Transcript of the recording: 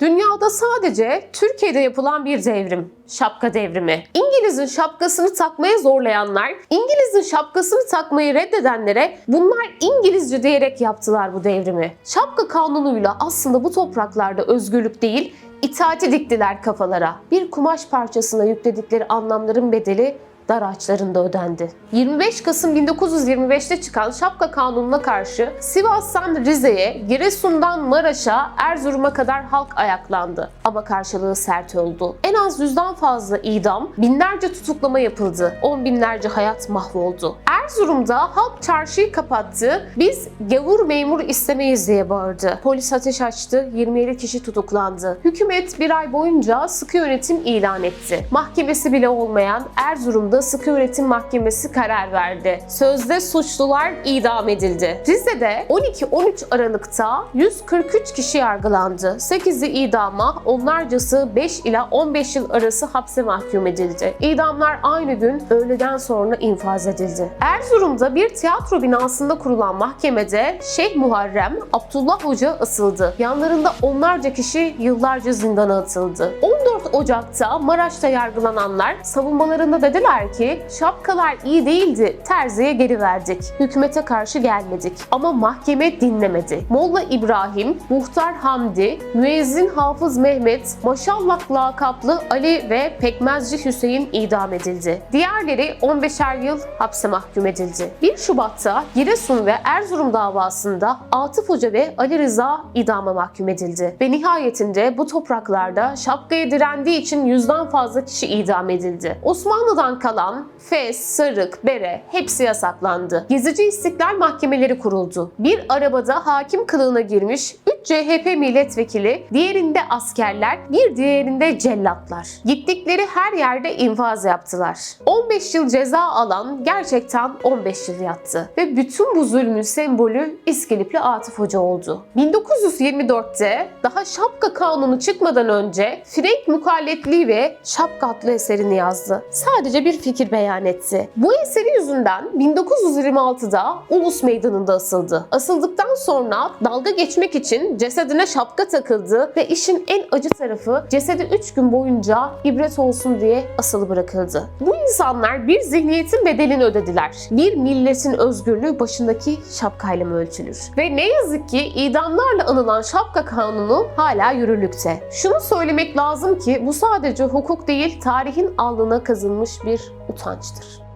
Dünyada sadece Türkiye'de yapılan bir devrim. Şapka devrimi. İngiliz'in şapkasını takmaya zorlayanlar, İngiliz'in şapkasını takmayı reddedenlere bunlar İngilizce diyerek yaptılar bu devrimi. Şapka kanunuyla aslında bu topraklarda özgürlük değil, itaati diktiler kafalara. Bir kumaş parçasına yükledikleri anlamların bedeli dar ağaçlarında ödendi. 25 Kasım 1925'te çıkan şapka kanununa karşı Sivas'tan Rize'ye, Giresun'dan Maraş'a, Erzurum'a kadar halk ayaklandı. Ama karşılığı sert oldu. En az yüzden fazla idam, binlerce tutuklama yapıldı. On binlerce hayat mahvoldu. Erzurum'da halk çarşıyı kapattı. Biz gavur memur istemeyiz diye bağırdı. Polis ateş açtı. 27 kişi tutuklandı. Hükümet bir ay boyunca sıkı yönetim ilan etti. Mahkemesi bile olmayan Erzurum'da sıkı yönetim mahkemesi karar verdi. Sözde suçlular idam edildi. Rize'de 12-13 Aralık'ta 143 kişi yargılandı. 8'i idama, onlarcası 5 ila 15 yıl arası hapse mahkum edildi. İdamlar aynı gün öğleden sonra infaz edildi. Erzurum'da bir tiyatro binasında kurulan mahkemede Şeyh Muharrem Abdullah Hoca asıldı. Yanlarında onlarca kişi yıllarca zindana atıldı. 14 Ocak'ta Maraş'ta yargılananlar savunmalarında dediler ki şapkalar iyi değildi, terziye geri verdik. Hükümete karşı gelmedik. Ama mahkeme dinlemedi. Molla İbrahim, Muhtar Hamdi, Müezzin Hafız Mehmet, Maşallah lakaplı Ali ve Pekmezci Hüseyin idam edildi. Diğerleri 15'er yıl hapse mahkum edildi. 1 Şubat'ta Giresun ve Erzurum davasında Atıf Hoca ve Ali Rıza idama mahkum edildi. Ve nihayetinde bu topraklarda şapkaya direndiği için yüzden fazla kişi idam edildi. Osmanlı'dan kalan fes, sarık, bere hepsi yasaklandı. Gezici istiklal mahkemeleri kuruldu. Bir arabada hakim kılığına girmiş 3 CHP milletvekili, diğerinde askerler, bir diğerinde cellatlar. Gittikleri her yerde infaz yaptılar. 15 yıl ceza alan gerçekten 15 yıl yattı. Ve bütün bu zulmün sembolü İskilipli Atıf Hoca oldu. 1924'te daha şapka kanunu çıkmadan önce Frank Mukalletliği ve Şapka adlı eserini yazdı. Sadece bir fikir beyan etti. Bu eseri yüzünden 1926'da Ulus Meydanı'nda asıldı. Asıldıktan sonra dalga geçmek için cesedine şapka takıldı ve işin en acı tarafı cesedi 3 gün boyunca ibret olsun diye asılı bırakıldı. Bu insanlar bir zihniyetin bedelini ödediler. Bir milletin özgürlüğü başındaki şapkayla mı ölçülür? Ve ne yazık ki idamlarla anılan şapka kanunu hala yürürlükte. Şunu söylemek lazım ki bu sadece hukuk değil, tarihin alnına kazınmış bir utançtır.